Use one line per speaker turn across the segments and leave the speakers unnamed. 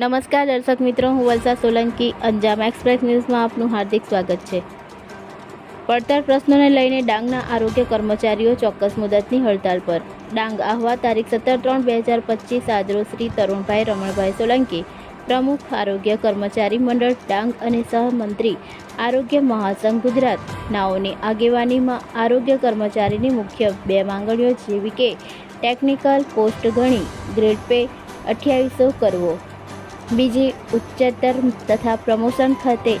નમસ્કાર દર્શક મિત્રો, હું વલસા સોલંકી, અંજામ એક્સપ્રેસ ન્યૂઝમાં આપનું હાર્દિક સ્વાગત છે. પડતર પ્રશ્નોને લઈને ડાંગના આરોગ્ય કર્મચારીઓ ચોક્કસ મુદતની હડતાલ પર. ડાંગ આહવા તારીખ સત્તર ત્રણ બે હજાર પચીસ આદરો શ્રી તરુણભાઈ રમણભાઈ સોલંકી, પ્રમુખ આરોગ્ય કર્મચારી મંડળ, ડાંગ અને સહમંત્રી આરોગ્ય મહાસંઘ ગુજરાત. નાઓની આગેવાનીમાં આરોગ્ય કર્મચારીની મુખ્ય બે માંગણીઓ જેવી કે ટેકનિકલ પોસ્ટ ગણી, ગ્રેડ પે અઠ્યાવીસો કરવો. બીજી ઉચ્ચતર તથા પ્રમોશન ખાતે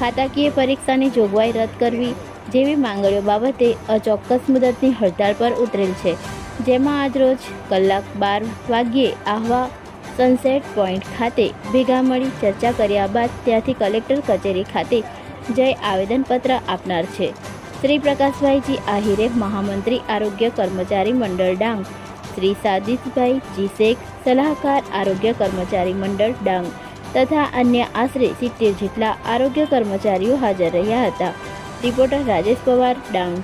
ખાતાકીય પરીક્ષાની જોગવાઈ રદ કરવી જેવી માંગણીઓ બાબતે અચોક્કસ મુદતની હડતાળ પર ઉતરેલ છે. જેમાં આજરોજ કલાક બાર વાગ્યે આહવા સનસેટ પોઈન્ટ ખાતે ભેગા મળી ચર્ચા કર્યા બાદ ત્યાંથી કલેક્ટર કચેરી ખાતે જઈ આવેદનપત્ર આપનાર છે. શ્રી પ્રકાશભાઈજી આહિરે મહામંત્રી આરોગ્ય કર્મચારી મંડળ ડાંગ શ્રી સાદિતભાઈ જી શેખ સલાહકાર આરોગ્ય કર્મચારી મંડળ, ડાંગ તથા અન્ય આશરે સિત્તેર જેટલા આરોગ્ય કર્મચારીઓ હાજર રહ્યા હતા. રિપોર્ટર રાજેશ પવાર, ડાંગ.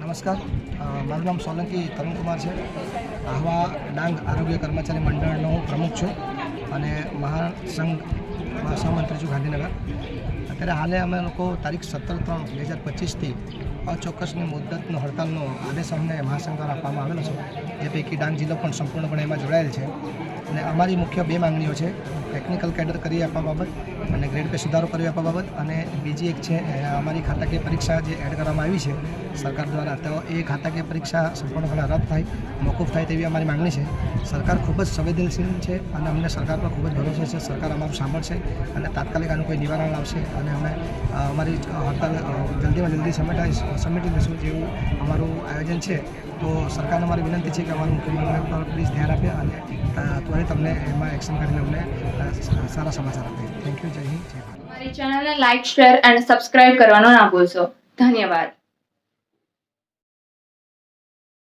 નમસ્કાર. મારું નામ સોલંકી તરુણકુમાર છે. આહવા ડાંગ આરોગ્ય કર્મચારી મંડળનો પ્રમુખ છું અને મહાસંઘ સહમંત્રી છું ગાંધીનગર. અત્યારે હાલે અમે લોકો તારીખ સત્તર ત્રણ બે હજાર પચીસથી અચોક્કસની મુદ્દતનો હડતાલનો આદેશ અમને મહાસંઘ દ્વારા આપવામાં આવેલો છે. જે પૈકી ડાંગ જિલ્લો પણ સંપૂર્ણપણે એમાં જોડાયેલ છે. અને અમારી મુખ્ય બે માંગણીઓ છે ટેકનિકલ કેડર કરી આપવા બાબત અને ગ્રેડ પે સુધારો કરી આપવા બાબત. અને બીજી એક છે અમારી ખાતાકીય પરીક્ષા જે એડ કરવામાં આવી છે, સરકાર દ્વારા, તો એ ખાતાકીય પરીક્ષા સંપૂર્ણપણે રદ થાય, મોકૂફ થાય તેવી અમારી માંગણી છે. સરકાર ખૂબ જ સંવેદનશીલ છે અને અમને સરકાર પર ખૂબ જ ભરોસો છે. સરકાર અમારું સાંભળશે અને તાત્કાલિક આનું કોઈ નિવારણ લાવશે અને અમે અમારી હડતાલ જલ્દીમાં જલ્દી સમેટાઈ સમેટી લઈશું જેવું અમારું આયોજન છે, તો સરકારને અમારી વિનંતી છે કે અમારું મુખ્યમંત્રી પર પ્લીઝ ધ્યાન આપે અને ત્વરિત અમને એમાં એક્શન કરીને અમને સારા સમાચાર આપે. થેન્ક યુ જય હિન્દ, જય ભારત.
અમારી ચેનલને લાઇક શેર અને સબસ્ક્રાઇબ કરવાનો ના ભૂલશો. ધન્યવાદ.